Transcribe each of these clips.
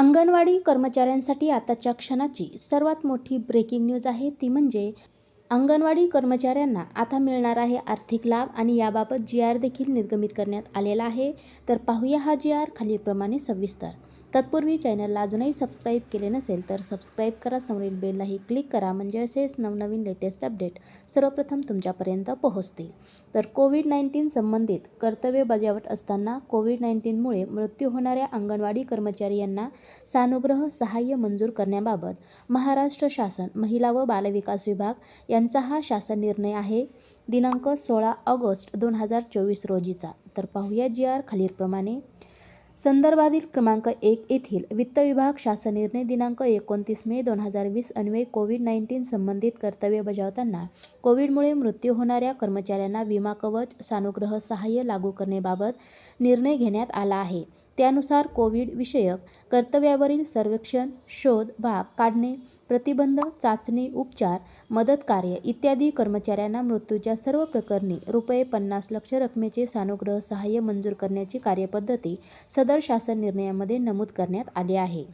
अंगणवाडी कर्मचाऱ्यांसाठी आताच्या क्षणाची सर्वात मोठी ब्रेकिंग न्यूज आहे. ती म्हणजे अंगणवाडी कर्मचाऱ्यांना आता मिळणार आहे आर्थिक लाभ आणि याबाबत जी आर देखील निर्गमित करण्यात आलेला आहे. तर पाहूया हा जी आर खालीलप्रमाणे सविस्तर. तत्पूर्वी चॅनलला अजूनही सबस्क्राईब केले नसेल तर सबस्क्राईब करा. समोरील बेललाही क्लिक करा. म्हणजे असेच नवनवीन लेटेस्ट अपडेट सर्वप्रथम तुमच्यापर्यंत पोहोचतील. तर कोविड नाईन्टीन संबंधित कर्तव्य बजावत असताना कोविड नाईन्टीनमुळे मृत्यू होणाऱ्या अंगणवाडी कर्मचारी यांना सानुग्रह सहाय्य मंजूर करण्याबाबत महाराष्ट्र शासन महिला व बालविकास विभाग यांचा हा शासन निर्णय आहे. दिनांक सोळा ऑगस्ट दोन हजार चोवीस रोजीचा. तर पाहूया जी आर खालीलप्रमाणे. संदर्भातील क्रमांक एक येथील वित्त विभाग शासन निर्णय दिनांक एकोणतीस मे दोन हजार वीस अन्वये कोविड नाईन्टीन संबंधित कर्तव्य बजावताना कोविडमुळे मृत्यू होणाऱ्या कर्मचाऱ्यांना विमा कवच सानुग्रह सहाय्य लागू करण्याबाबत निर्णय घेण्यात आला आहे. त्यानुसार कोविड विषयक कर्तव्यावरील सर्वेक्षण शोध भाग काढणे प्रतिबंध चाचणी उपचार मदत कार्य इत्यादी कर्मचाऱ्यांना मृत्यूच्या सर्व प्रकरणी रुपये पन्नास लक्ष रकमेचे सानुग्रह सहाय्य मंजूर करण्याची कार्यपद्धती सदर शासन निर्णयामध्ये नमूद करण्यात आली आहे.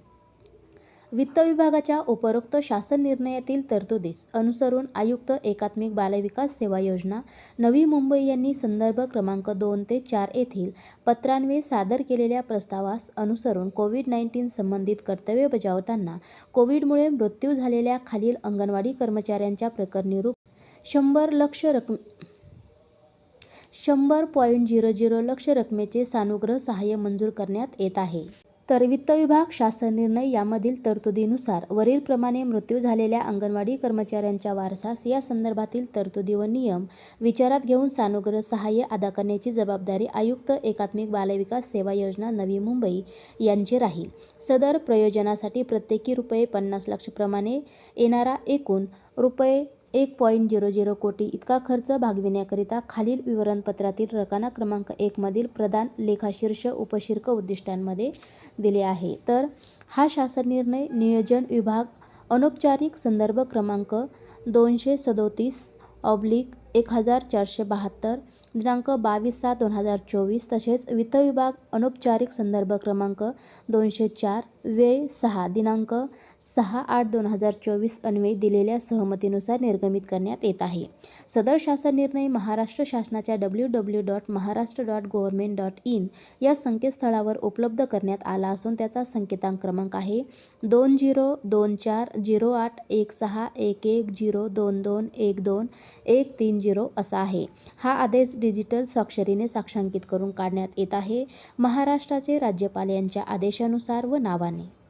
वित्त विभागाच्या उपरोक्त शासन निर्णयातील तरतुदीस अनुसरून आयुक्त एकात्मिक बालविकास सेवा योजना नवी मुंबई यांनी संदर्भ क्रमांक दोन ते चार येथील पत्रान्वये सादर केलेल्या प्रस्तावास अनुसरून कोविड नाईन्टीन संबंधित कर्तव्य बजावताना कोविडमुळे मृत्यू झालेल्या खालील अंगणवाडी कर्मचाऱ्यांच्या प्रकरणी रूप शंभर लक्ष रकम शंभर पॉईंट झिरो झिरो लक्ष रकमेचे सानुग्रह सहाय्य मंजूर करण्यात येत आहे. तर वित्त विभाग शासन निर्णय यामधील तरतुदीनुसार वरीलप्रमाणे मृत्यू झालेल्या अंगणवाडी कर्मचाऱ्यांच्या वारसास या संदर्भातील तरतुदी व नियम विचारात घेऊन सानुग्रह सहाय्य अदा करण्याची जबाबदारी आयुक्त एकात्मिक बालविकास सेवा योजना नवी मुंबई यांची राहील. सदर प्रयोजनासाठी प्रत्येकी रुपये पन्नास लाखप्रमाणे येणारा एकूण रुपये एक पॉईंट झिरो झिरो कोटी इतका खर्च भागविण्याकरिता खालील विवरणपत्रातील रकाना क्रमांक एकमधील प्रदान लेखाशीर्ष उपशीर्ष उद्दिष्टांमध्ये दिले आहे. तर हा शासन निर्णय नियोजन विभाग अनौपचारिक संदर्भ क्रमांक दोनशे सदोतीस ऑब्लिक एक हजार चारशे बहात्तर दिनांक बावीस सात दोन हजार चोवीस तसेच वित्त विभाग अनौपचारिक संदर्भ क्रमांक दोनशे चार वे सहा दिनांक सहा आठ दोन हजार चोवीस अन्वये दिलेल्या सहमतीनुसार निर्गमित करण्यात येत आहे. सदर शासन निर्णय महाराष्ट्र शासनाच्या W W dot Maharashtra dot government dot in या संकेतस्थळावर उपलब्ध करण्यात आला असून त्याचा संकेतांक क्रमांक आहे दोन झिरो दोन चार झिरो आठ एक सहा एक एक झिरो दोन दोन एक दोन एक तीन झिरो असा आहे. हा आदेश डिजिटल स्वाक्षरीने साक्षांकित करून काढण्यात येत आहे. महाराष्ट्राचे राज्यपाल यांच्या आदेशानुसार व नावाने.